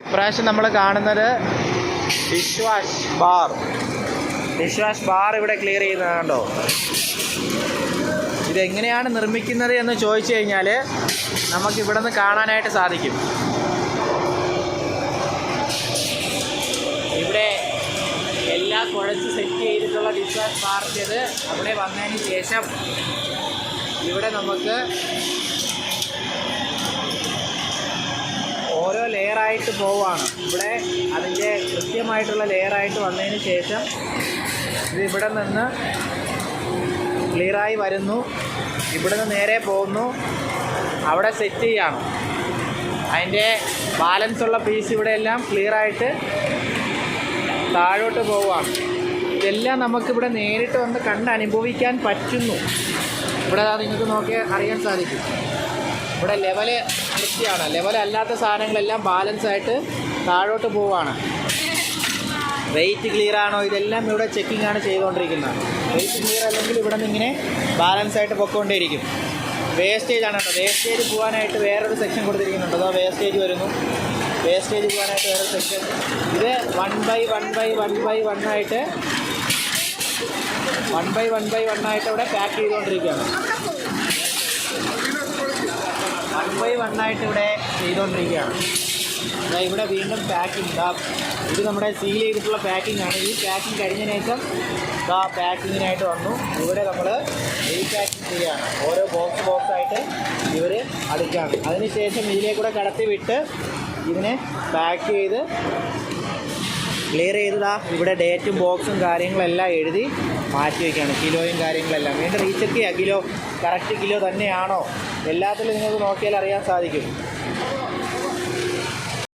ഇപ്രാവശ്യം നമ്മൾ കാണുന്നത് dish wash bar. Dish wash bar ഇവിടെ ക്ലിയർ ചെയ്യുന്നത് കണ്ടോ ഇതെങ്ങനെയാണ് നിർമ്മിക്കുന്നത് എന്ന് ചോദിച്ചു കഴിഞ്ഞാൽ നമുക്ക് ഇവിടെ നിന്ന് കാണാനായിട്ട് സാധിക്കും. ഇവിടെ എല്ലാ കുഴച്ച് സെറ്റ് ചെയ്തിട്ടുള്ള ഡിഷ് വാഷ് ബാറിന്റെത് അവിടെ വന്നതിന് ശേഷം ഇവിടെ നമുക്ക് ലെയറായിട്ട് പോവാണ്. ഇവിടെ അതിന്റെ കൃത്യമായിട്ടുള്ള ലെയറായിട്ട് വന്നതിന് ശേഷം ഇത് ഇവിടെ നിന്ന് ക്ലിയറായി വരുന്നു. ഇവിടെ നിന്ന് നേരെ പോകുന്നു. അവിടെ സെറ്റ് ചെയ്യാണ്. അതിന്റെ ബാലൻസ് ഉള്ള പീസ് ഇവിടെ എല്ലാം ക്ലിയറായിട്ട് താഴോട്ട് പോവുകയാണ് ഇതെല്ലാം നമുക്കിവിടെ നേരിട്ട് വന്ന് കണ്ട് അനുഭവിക്കാൻ പറ്റുന്നു. ഇവിടെ നിങ്ങൾക്ക് നോക്കിയാൽ അറിയാൻ സാധിക്കും. ഇവിടെ ലെവൽ കൃത്യമാണ് അല്ലാത്ത സാധനങ്ങളെല്ലാം ബാലൻസ് ആയിട്ട് താഴോട്ട് പോവുകയാണ് വെയിറ്റ് ക്ലിയർ ആണോ? ഇതെല്ലാം ഇവിടെ ചെക്കിംഗ് ആണ് ചെയ്തുകൊണ്ടിരിക്കുന്നത്. വെയിറ്റ് ക്ലിയർ അല്ലെങ്കിൽ ഇവിടെ നിന്ന് ഇങ്ങനെ ബാലൻസ് ആയിട്ട് പൊക്കോണ്ടേയിരിക്കും വേസ്റ്റേജ് ആണ് കേട്ടോ. വേസ്റ്റേജ് പോകാനായിട്ട് വേറൊരു സെക്ഷൻ കൊടുത്തിരിക്കുന്നുണ്ട്. അതോ വേസ്റ്റേജ് വരുന്നു? വേസ്റ്റേജ് പോകാനായിട്ട് വേറൊരു സെക്ഷൻ ഇത് one by one by one by one ആയിട്ട് one by one by one ആയിട്ട് ഇവിടെ പാക്ക് ചെയ്തുകൊണ്ടിരിക്കുകയാണ്. വൺ ആയിട്ട് ഇവിടെ ചെയ്തുകൊണ്ടിരിക്കുകയാണ് അതായത് ഇവിടെ വീണ്ടും പാക്കിംഗ് ഇതാ. ഇത് നമ്മുടെ സീൽ ചെയ്തിട്ടുള്ള പാക്കിംഗ് ആണ്. ഈ പാക്കിംഗ് കഴിഞ്ഞതിന് ശേഷം ഇതാ പാക്കിങ്ങിനായിട്ട് വന്നു. ഇവിടെ നമ്മൾ റീപാക്കിംഗ് ചെയ്യുകയാണ് ഓരോ ബോക്സ് ബോക്സ് ആയിട്ട് ഇവർ അടുക്കുകയാണ് അതിനുശേഷം ഇതിലേക്കൂടെ കടത്തി വിട്ട് ഇതിനെ പാക്ക് ചെയ്ത് ക്ലിയർ ചെയ്തതാ. ഇവിടെ ഡേറ്റും ബോക്സും കാര്യങ്ങളെല്ലാം എഴുതി മാറ്റി വയ്ക്കുകയാണ് കിലോയും കാര്യങ്ങളെല്ലാം. വീണ്ടും റീചെക്ക് ചെയ്യുക. കിലോ കറക്റ്റ് കിലോ തന്നെയാണോ? എല്ലാത്തിലും നിങ്ങൾക്ക് നോക്കിയാൽ അറിയാൻ സാധിക്കും.